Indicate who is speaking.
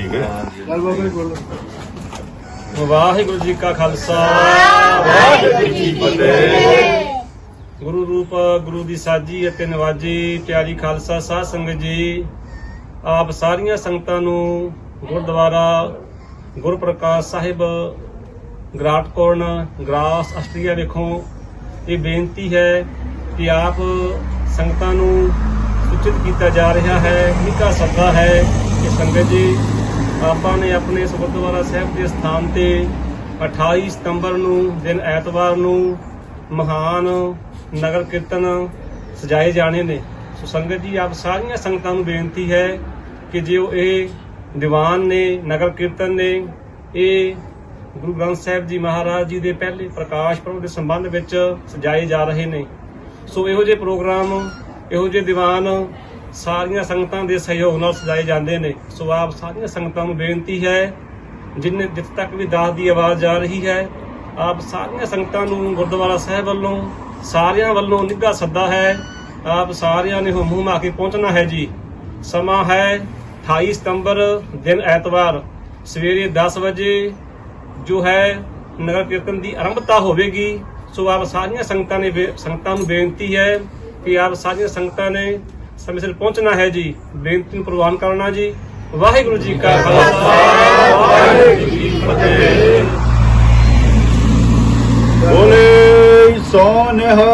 Speaker 1: ਠੀਕ ਹੈ।
Speaker 2: ਵਾਹਿਗੁਰੂ ਜੀ ਕਾ ਖਾਲਸਾ।
Speaker 1: ਵਾਹਿਗੁਰੂ ਜੀ ਕੀ ਫਤਿਹ।
Speaker 2: ਗੁਰੂ ਰੂਪ ਗੁਰੂ ਦੀ ਸਾਜੀ ਅਤੇ ਨਵਾਜੀ ਪਿਆਰੀ ਖਾਲਸਾ ਸਾਧ ਸੰਗਤ ਜੀ ਆਪ ਸਾਰੀਆਂ ਸੰਗਤਾਂ ਨੂੰ gurdwara Gurprakash Sahib Gratkorn Graz Austria ਵਿਖੋਂ। ਇਹ ਬੇਨਤੀ ਹੈ ਕਿ ਆਪ ਸੰਗਤਾਂ ਨੂੰ ਸੂਚਿਤ ਕੀਤਾ ਜਾ ਰਿਹਾ ਹੈ ਨਿੱਘਾ ਸੱਦਾ ਹੈ ਕਿ ਸੰਗਤ ਜੀ ਆਪਾਂ ਨੇ ਆਪਣੇ ਇਸ ਗੁਰਦੁਆਰਾ ਸਾਹਿਬ ਦੇ ਸਥਾਨ ਤੇ 28 ਸਤੰਬਰ ਨੂੰ, ਦਿਨ ਐਤਵਾਰ ਨੂੰ ਮਹਾਨ ਨਗਰ ਕੀਰਤਨ ਸਜਾਏ ਜਾਣੇ ਨੇ। ਸੋ ਸੰਗਤ ਜੀ, ਆਪ ਸਾਰੀਆਂ ਸੰਗਤਾਂ ਨੂੰ ਬੇਨਤੀ ਹੈ ਕਿ ਜੇ ਉਹ ਇਹ ਦੀਵਾਨ ਨੇ, ਨਗਰ ਕੀਰਤਨ ਨੇ, ਇਹ ਗੁਰੂ ਗ੍ਰੰਥ ਸਾਹਿਬ ਜੀ ਮਹਾਰਾਜ ਜੀ ਦੇ ਪਹਿਲੇ ਪ੍ਰਕਾਸ਼ ਪੁਰਬ ਦੇ ਸੰਬੰਧ ਵਿੱਚ ਸਜਾਏ ਜਾ ਰਹੇ ਨੇ। ਸੋ ਇਹੋ ਜਿਹੇ ਪ੍ਰੋਗਰਾਮ, ਇਹੋ ਜਿਹੇ ਦੀਵਾਨ ਸਾਰੀਆਂ ਸੰਗਤਾਂ ਦੇ ਸਹਿਯੋਗ ਨਾਲ ਸਜਾਏ ਜਾਂਦੇ ਨੇ। ਸੋ ਆਪ ਸਾਰੀਆਂ ਸੰਗਤਾਂ ਨੂੰ ਬੇਨਤੀ ਹੈ, ਜਿੰਨੇ ਜਿੱਥੇ ਤੱਕ ਵੀ ਦਾਸ ਦੀ ਆਵਾਜ਼ ਜਾ ਰਹੀ ਹੈ, ਆਪ ਸਾਰੀਆਂ ਸੰਗਤਾਂ ਨੂੰ ਗੁਰਦੁਆਰਾ ਸਾਹਿਬ ਵੱਲੋਂ ਸਾਰਿਆਂ ਵੱਲੋਂ ਨਿੱਘਾ ਸੱਦਾ ਹੈ, ਆਪ ਸਾਰਿਆਂ ਨੇ ਹੁਮ ਹੁਮਾ ਕੇ ਪਹੁੰਚਣਾ ਹੈ ਜੀ। ਸਮਾਂ ਹੈ 28 ਸਤੰਬਰ ਦਿਨ ਐਤਵਾਰ, ਸਵੇਰੇ 10 ਵਜੇ ਜੋ ਹੈ ਨਗਰ ਕੀਰਤਨ ਦੀ ਆਰੰਭਤਾ ਹੋਵੇਗੀ। ਸੋ ਆਪ ਸਾਰੀਆਂ ਸੰਗਤਾਂ ਨੇ ਬੇ- ਸੰਗਤਾਂ ਨੂੰ ਬੇਨਤੀ ਹੈ ਕਿ ਆਪ ਸਾਰੀਆਂ ਸੰਗਤਾਂ ਨੇ ਸਮੇਂ ਸਿਰ ਪਹੁੰਚਣਾ ਹੈ ਜੀ। ਬੇਨਤੀ ਨੂੰ ਪ੍ਰਵਾਨ ਕਰਨਾ ਜੀ। ਵਾਹਿਗੁਰੂ ਜੀ ਕਾ ਖਾਲਸਾ। ਵਾਹਿਗੁਰੂ ਜੀ ਕੀ ਫਤਿਹ। ਬੋਲੇ ਸੋਨਿਹਾ